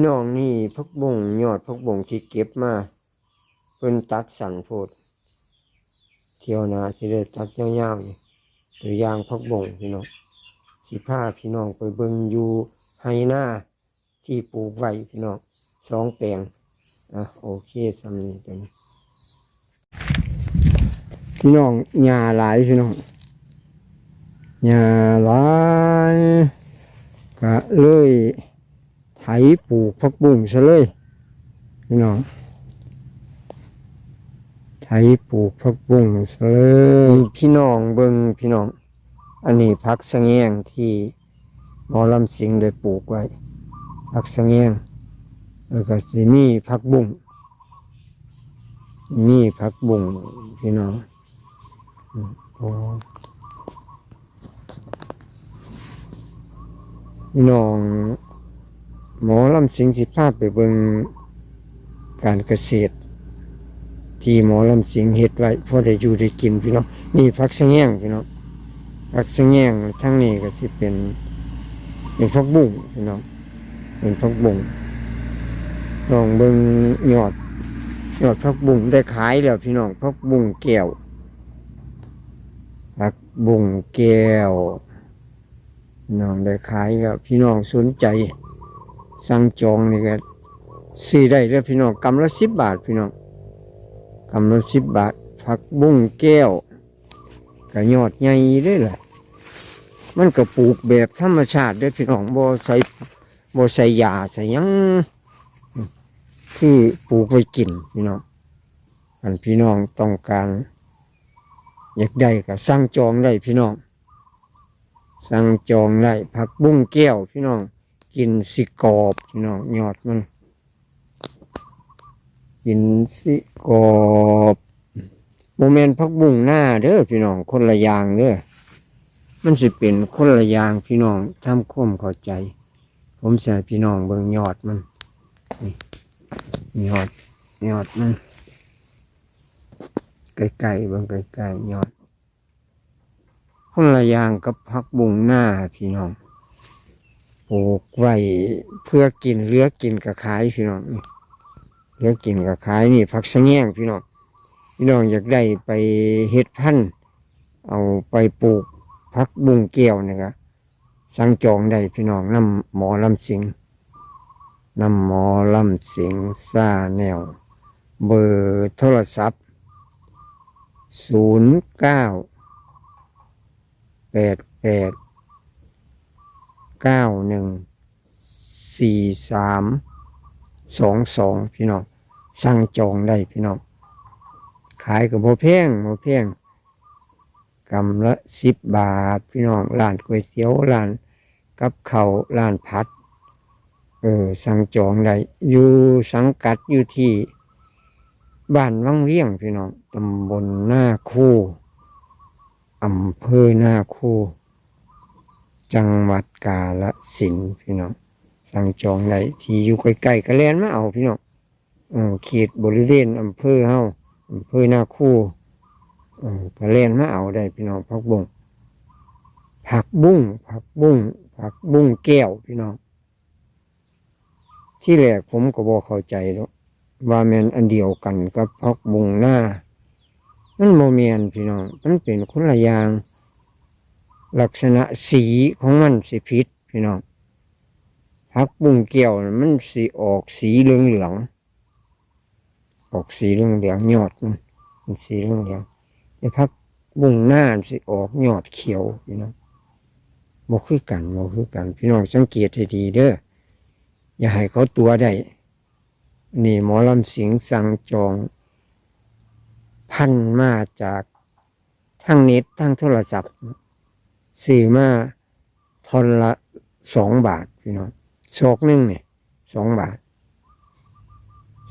น้องนี่พักบงยอดพักบงที่เก็บมาเพิ่นตัดสั่นโพดเที่ยวนาสิได้ตัดยาวๆนี่ตัวอย่างพักบงพี่น้องสิพาพี่น้องไปเบิ่งอยู่ไฮหน้าที่ปลูกไว้พี่น้องสองแปลงอะโอเคสำนี้ตัวนี้พี่น้องหญ้าหลายพี่น้องหญ้าหลายก็เลย ไถปลูกผักบุ้งซะเลยพี่น้องไถปลูกผักบุ้งซะเลยพี่น้องเบิงพี่น้อง อันนี้พักสะแงงที่หมอลำสิงได้ปลูกไว้พักสะแงงแล้วก็สิมีผักบุ้งมีผักบุ้งพี่น้องโอ้พี่น้อง หมอลำสิงสิภาพไปเบิงการเกษตร ที่หมอลำสิงเฮ็ดไว้พอได้อยู่ได้กินพี่น้องนี่พักสะแงงพี่น้องพักสะแงงทั้งนี้ก็สิเป็นเป็นพักบุ้งพี่น้องเป็นพักบุ้งลองเบิงยอดยอดพักบุ้งได้ขายแล้วพี่น้องพักบุ้งแก้วพักบุ้งแก้วน้องได้ขายแล้วพี่น้องสนใจ สั่งจองนี่ก็ซื้อได้เด้อพี่น้องกำละสิบบาทพี่น้องกำละสิบบาทผักบุ้งแก้วก็ยอดใหญ่เด้แหละมันก็ปลูกแบบธรรมชาติด้อพี่น้องบ่ใส่บ่ใส่ยาใส่ยังคือปลูกไว้กินพี่น้องอันพี่น้องต้องการ อยากได้ก็สั่งจองได้พี่น้องสั่งจองได้ผักบุ้งแก้วพี่น้อง กินสิกรอบพี่น้องยอดมัน กินสิกรอบโมเมนต์พักบุ้งหน้าเด้อพี่น้องคนละอย่างเด้อมันสิเป็นคนละอย่างพี่น้องทำความเข้าใจ ผมให้พี่น้องเบิ่งยอดมันยอดยอดมันไกลๆเบิ่งไกลๆยอด คนละอย่างกับพักบุ้งหน้าพี่น้อง ปลูกไว้เพื่อกินเลือกินกับขายพี่น้องเลือกินกับขายนี่ผักสะแง่งพี่น้องพี่น้องอยากได้ไปเฮ็ดพันธุ์เอาไปปลูกผักบุ้งแก้วนี่ก็สั่งจองได้พี่น้องน้ำหมอลำสิงน้ำหมอลำสิงซาแนว เบอร์โทรศัพท์ศูนย์เก้าแปดแปด เก้าหนึ่งสี่สามสองสองพี่น้องสั่งจองได้พี่น้องขายกับโมแพงโมแพงกำละสิบบาท พี่น้องร้านก๋วยเตี๋ยวร้านกับเขาวร้านผัด เออ สั่งจองได้อยู่สังกัดอยู่ที่บ้านวังเวียงพี่น้องตำบลหน้าคู่อำเภอหน้าคู่ จังหวัดกาฬสินพี่น้องสั่งจองได้ที่อยู่ใกล้ๆก็แลนมาเอาพี่น้องเออเขตบริเวณอำเภอเฮาอำเภอนาคู่เออก็แลนมาเอาได้พี่น้องผักบุ้งผักบุ้งผักบุ้งผักบุ้งแก้วพี่น้องที่แรกผมก็บอกเข้าใจแล้วว่าแมนอันเดียวกันกับผักบุ้งหน้า มันโมเมียนพี่น้อง มันเป็นคนละอย่าง ลักษณะสีของมันสิพิษพี่น้องพักบุ้งเกี่ยวมันสีออกสีเหลืองเหลืองออกสีเหลืองเหลืองยอดมันมันสีเหลืองเหลืองๆแต่พักบุ้งหน้ามันสิออกยอดเขียวพี่น้องบ่คือกันบ่คือกัน พี่น้องสังเกตให้ดีเด้ออย่าให้เขาตัวได้นี่หมอลำสิงสั่งจอง พันมาจากทั้งเน็ตทั้งโทรศัพท์ ซื้อมาทอนละสองบาทพี่น้องโชกหนึ่งเนี่ยสองบาท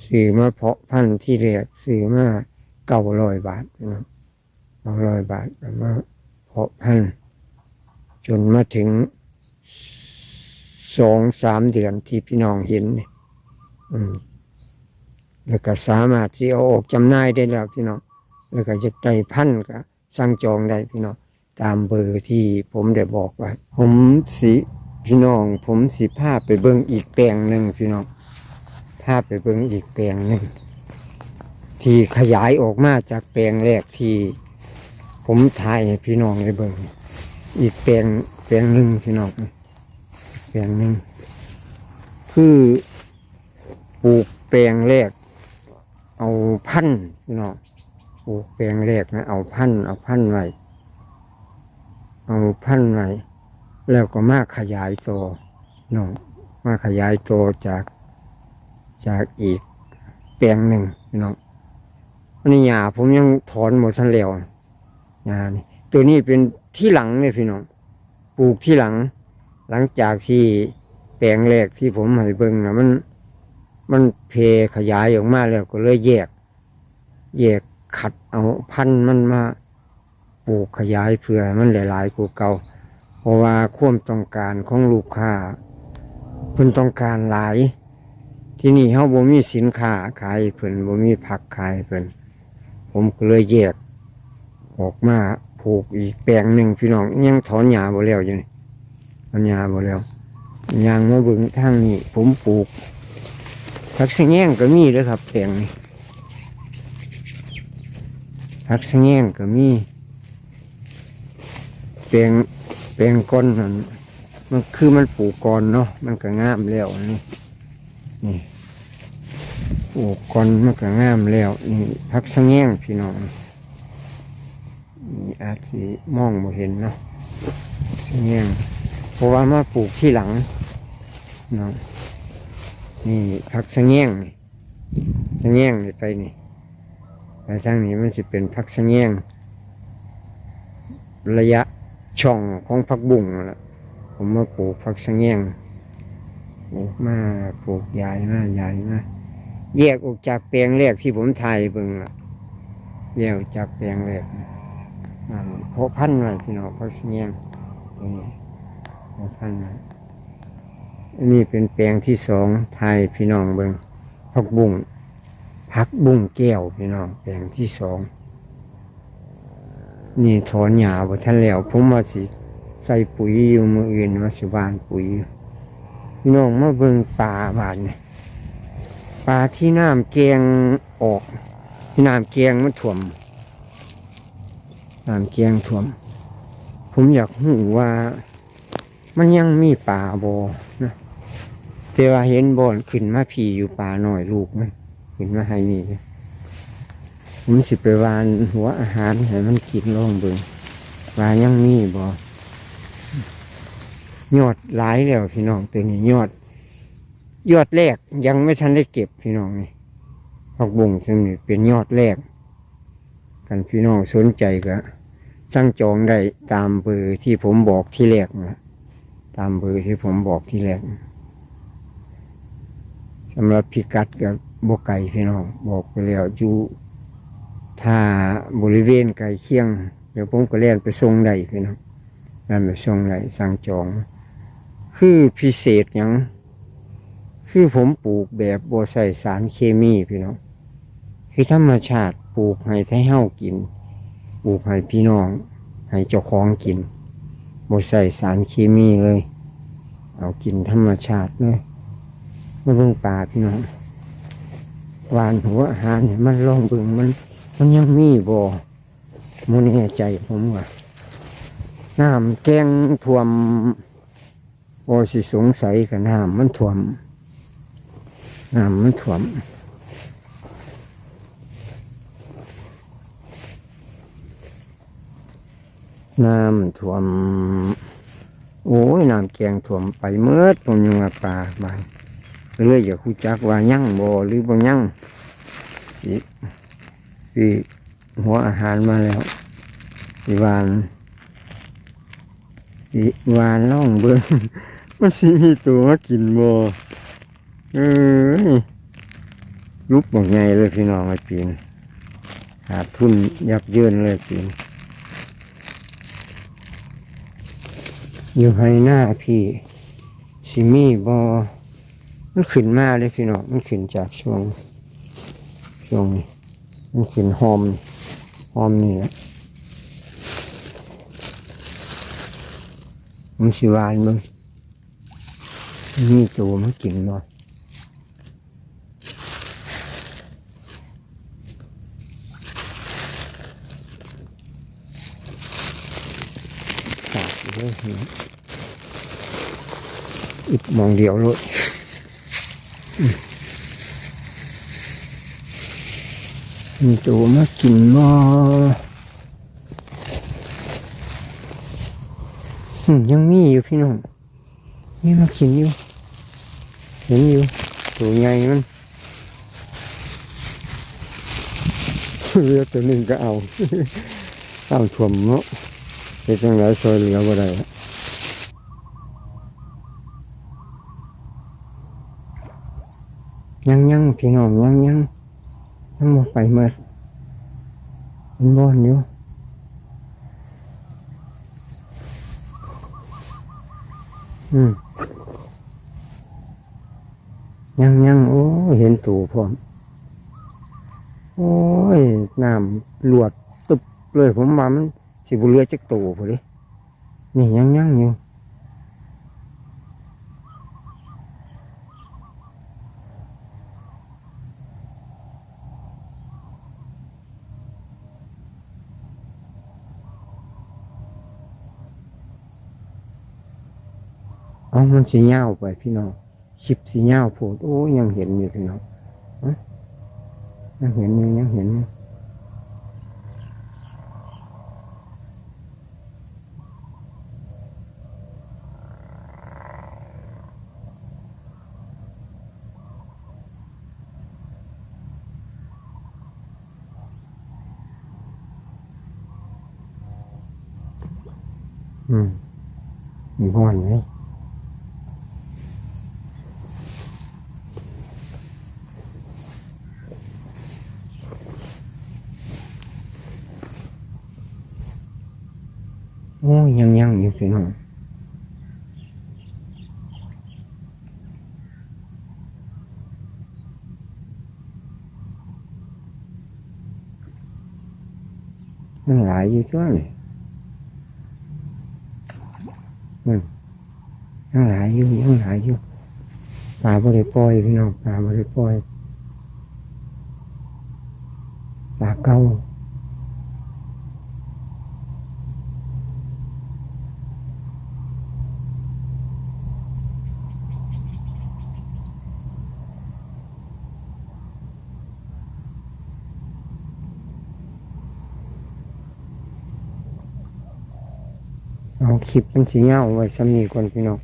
ซื้อมาเพาะพันธุ์ที่เรียกซื้อมาเก้าร้อยบาทพี่น้องเก้าร้อยบาทแล้วมาเพาะพันธุ์จนมาถึงสองสามเดือนที่พี่น้องเห็นเนี่ยอืมแล้วก็สามารถที่เอาออกจำหน่ายได้แล้วพี่น้องแล้วก็จะได้พันธุ์ก็สั่งจองได้พี่น้อง ตามเบอร์ที่ผมได้บอกไว้ผมสิพี่น้อง ผมสิพาไปเบิ่งอีกแปลงหนึ่งพี่น้องพาไปเบิ่งอีกแปลงหนึ่งที่ขยายออกมาจากแปลงแรกที่ ผมถ่ายให้พี่น้องได้เบิ่งอีกแปลงแปลงหนึ่งพี่น้องแปลงหนึ่งคือปลูกแปลงแรก เอาพันธุ์พี่น้องปลูกแปลงแรกนะเอาพันธุ์เอาพันธุ์ไว้ เอาพันไว้แล้วก็มาขยายตัวเนาะมาขยายตัวจากจากอีกแปลงหนึ่งพี่น้องอันนี้หญ้าผมยังถอนหมดทันแล้วหญ้านี่ตัวนี้เป็นที่หลังเลยพี่น้องปลูกที่หลัง หลังจากที่แปลงแรกที่ผมให้เบิ่งนะมัน มันเพขยายออกมาแล้วก็เลยแยก แยกขัดเอาพันมันมา ลูกขยายเพื่อให้มันหลายๆกว่าเก่าเพราะว่าความต้องการของลูกค้าเพิ่นต้องการหลาย ที่นี่เฮาบ่มีสินค้าขายเพิ่นบ่มีผักขายเพิ่นผมก็เลยแยก ออกมาปลูกอีกแปลงหนึ่งพี่น้องยังถอนหญ้าบ่แล้วอยู่นี่ถอนหญ้าบ่แล้วยางมาเบิ่งทางนี้ผมปลูกผักสะแง่งก็มีเด้อครับแปลงนี้ผักสะแง่งก็มี แปลงแปลงก้อนนั่นมันคือมันปลูกก่อนเนาะมันก็งามแล้วนี่นี่ปลูกก่อนมันก็งามแล้วนี่พักสะแงงพี่น้องนี่อาจสิมองบ่เห็นเนาะสะแงงเพราะว่ามาปลูกที่หลังเนาะนี่พักสะแงงนี่สะแงงนี่ไปนี่ไปทางนี้มันสิเป็นพักสะแงงระยะ ช่องของผักบุ้งละผมมาปลูกผักสะแงงปลูกมาปลูกใหญ่มาใหญ่มาแยกออกจากแปลงแรกที่ผมถ่ายเบิ่งละแยกออกจากแปลงแรกเพาะพันธุ์ไว้พี่น้องผักสะแงงนี่เพาะพันธุ์ไว้อันนี้เป็นแปลงที่สองถ่ายพี่น้องเบิ่งผักบุ้งผักบุ้งแก้วพี่น้องแปลงที่สอง นี่ถอนหญ้าบ่ทันแล้วผมว่าสิ ใส่ปุ๋ยอยู่มืออื่นมาสิวานปุ๋ยพี่น้องมาเบิ่งปลาบาดนี่ปลาที่น้ำแกงออก ที่น้ำแกงมันท่วมน้ำแกงท่วม ผมอยากรู้ว่า มันยังมีปลาบ่นะแต่ว่าเห็นบ่อนขึ้นมาผีอยู่ปลาหน่อยลูกมันขึ้นมาให้นี่เลย ผมสิไปวานหัวอาหารให้มันกินลองเบิ่งว่ายังมีบ่ยอดหลายแล้วพี่น้องตัวนี้ยอด ยอดแรกยังไม่ทันได้เก็บพี่น้องนี่ผักบุ้งซึ่งนี่เป็นยอดแรก กันพี่น้องสนใจก็สั่งจองได้ตามเบอร์ที่ผมบอกที่แรกนะตามเบอร์ที่ผมบอกที่แรกสำหรับพิกัดกับบกไก่พี่น้องบอกไปแล้วอยู่ ถ้าบริเวณใกลเคียง เดี๋ยวผมก็เล่นไปส่งได้พี่น้องเล่นไปส่งได้สั่งจอง คือพิเศษหยังคือผมปลูกแบบบัใส่สารเคมีพี่น้องคือธรรมชาติปลูกให้ไทเฮ้ากิน ปลูกให้พี่น้อง ให้เจ้าของกินบัใส่สารเคมีเลย เอากินธรรมชาติเลยมาเบิ่งป่าพี่น้องหวานหัวอาหารเนี่ยมันลองเบิ่งมัน มันยังมีบ่มแน่ใจผมว่าน้ำแกงท่วมบ่สิสงสัยกับน้ำมันท่วมน้ำมันท่วมน้ำท่วม โอ้ยน้ำแกงท่วมไปเมื่อผมยังว่าปลาบานก็เลยอยากคูจักว่ายั่งบ่หรือบ่ยั่งสิคื อหัวอาหารมาแล้วสิวานสิวานล่องเบิ้งมันสิมีตัวมากินบ่เอ้ยลุกบอกไงเลยพี่น้องไอ้ปีนขาทุนยับเยินเลยปีนอยู่ให้หน้าพี่สิมีบ่มันขึ้นมาเลยพี่น้องมันขึ้นจากช่วงช่วงนี้ มันขึ้นหอม หอมนี่แหละมันสิวานมึงมีตัวมากินบ่สาดเลยอีกมองเดียวเลย มีตัวมากินบ่อืมยังมีอยู่พี่น้องมีมากินอยู่ เห็นอยู่ตัวใหญ่มันเรือตัวหนึ่งก็เอา เอาถ่วมเนาะเป็นจังไรซอยเหลือบ่ได้ยังยังพี่น้องยังยัง ยังบ่ไปมื่อมันบ่อนอยู่อืมยังยังโอ้เห็นตูพร้อม โอ้ยน้ำหลวดตึบเลยผมว่ามันสิบุเรือจักตูพอดีนี่ยังยังอยู่ เอามันสีเงาไปพี่น้องชิบสีเงาวโผดโอ้ยังเห็นอยู่พี่น้องฮะยังเห็นอยู่ยังเห็นอยู่อืมมีบ้อนไหม โอ้ยยังยังอยู่พี่น้องยังหลายอยู่ตัวนี่อืมยังหลายอยู่ยังหลายอยู่ปลาบริปล่อยพี่น้องปลาบริปล่อยปลาเก่าเอา คลิปมันสีเงาไว้สำนีก่อนพี่น้อง